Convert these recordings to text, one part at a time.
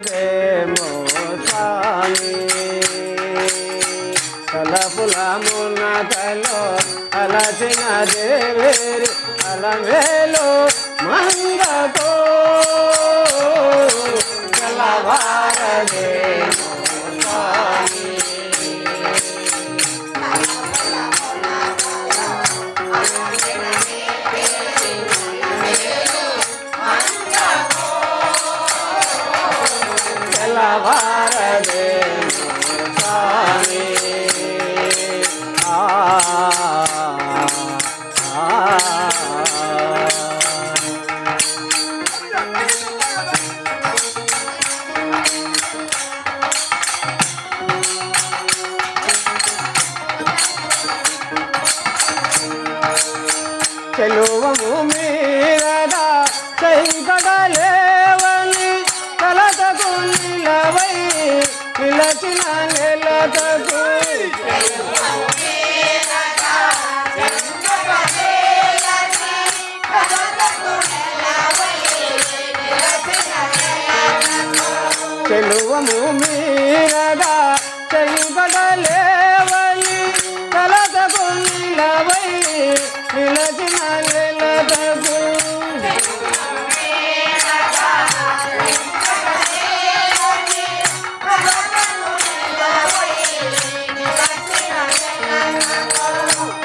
దేమో స్వామి తలపులమునకలో అలసిన అలమేలో తెల్లవారదేమో స్వామి ఆ ఆ నిలచిన నెలతకు చెలువము మీరగా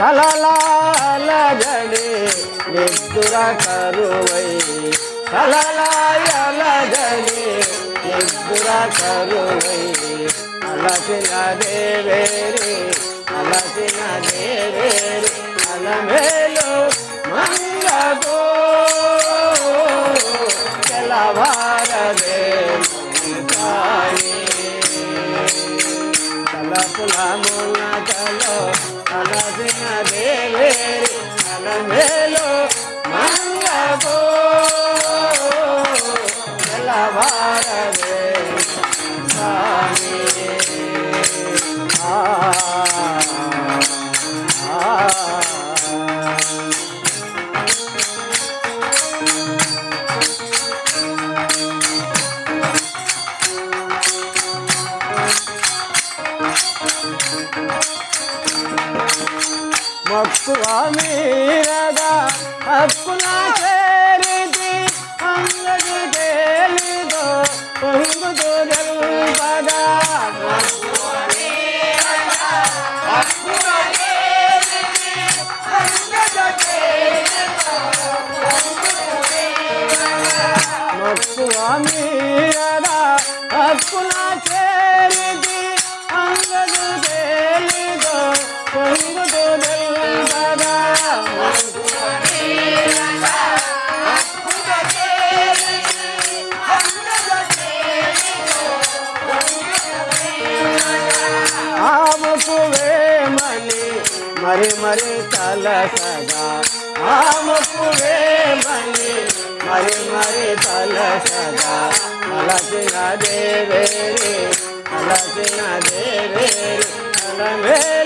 కలలాలగడే నిద్ర కరువై. కలలాయలగడే నిద్ర కరువై. అలసిన దేవేరి అలసిన దేవేరి అలమేలు మంగగో తెల్లవారదే తలపుల మునకలో అలసిన దేవేరి అలమేలో మంగగో మక్కువ మీరద హక్కున మరి మరి తలసగా ఆముకు వేమని మరి మరి తలసగా అలసిన దేవేరి అలసిన దేవేరి అలమేలు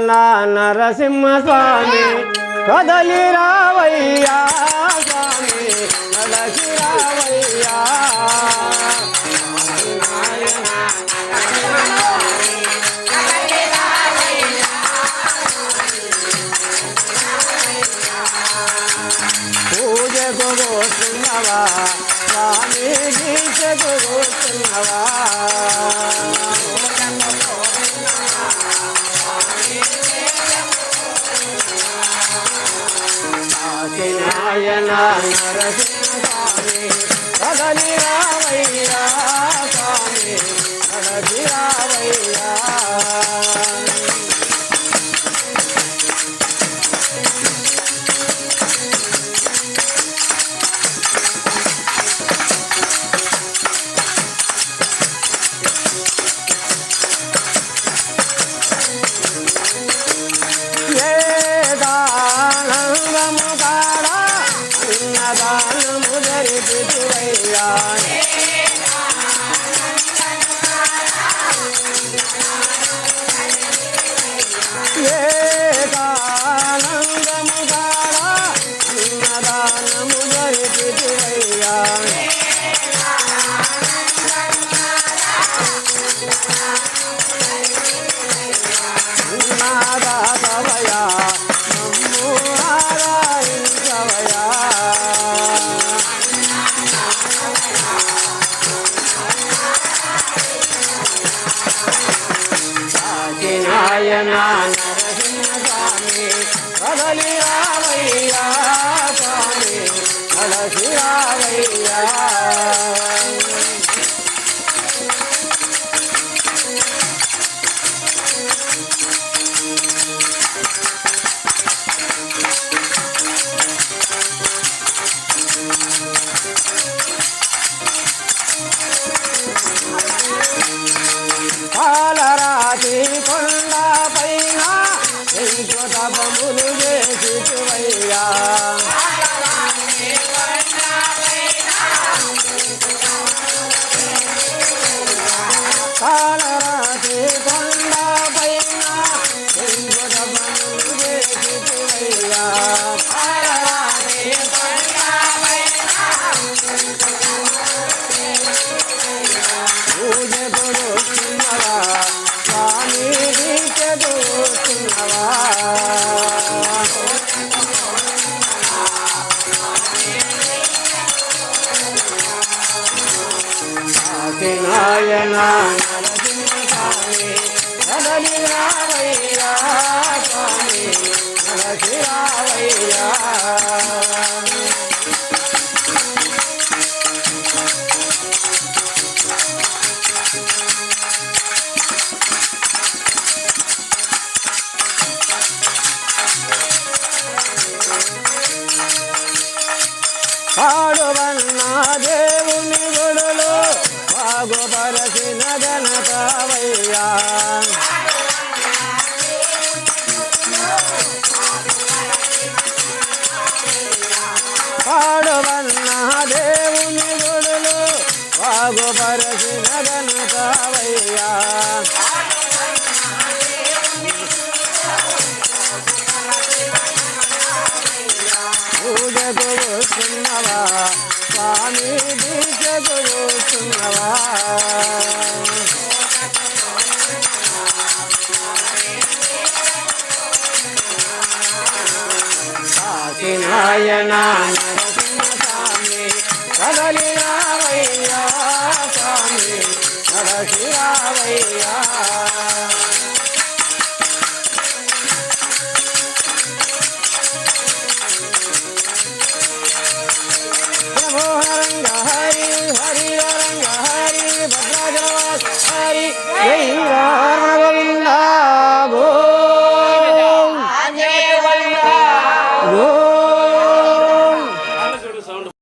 కాశీనాయన నరసింహ స్వామి కదలి రావయ్యా స్వామి. కదలి రావయ్యా. పూజకు పోతున్నవా స్వామి గీతకు పోతున్నవా కాశీనాయన నరసింహ స్వామి నాదాతవయా నమ్ము ఆరాయించవయా కాకినాయన నరసింహ స్వామి కదలి రావయ్యా స్వామి కలసి రావయ్యా నాయన నరసింహ స్వామి పాడువన్న దేవుని గుడులు బాగుపరచిన ఘనతవయ్యా పూజకు వస్తున్నవా స్వామి దీక్షకు వస్తున్నవా కాకినాయన నరసింహ స్వామి కదలి రావయ్యా స్వామి నరసి రావయ్యా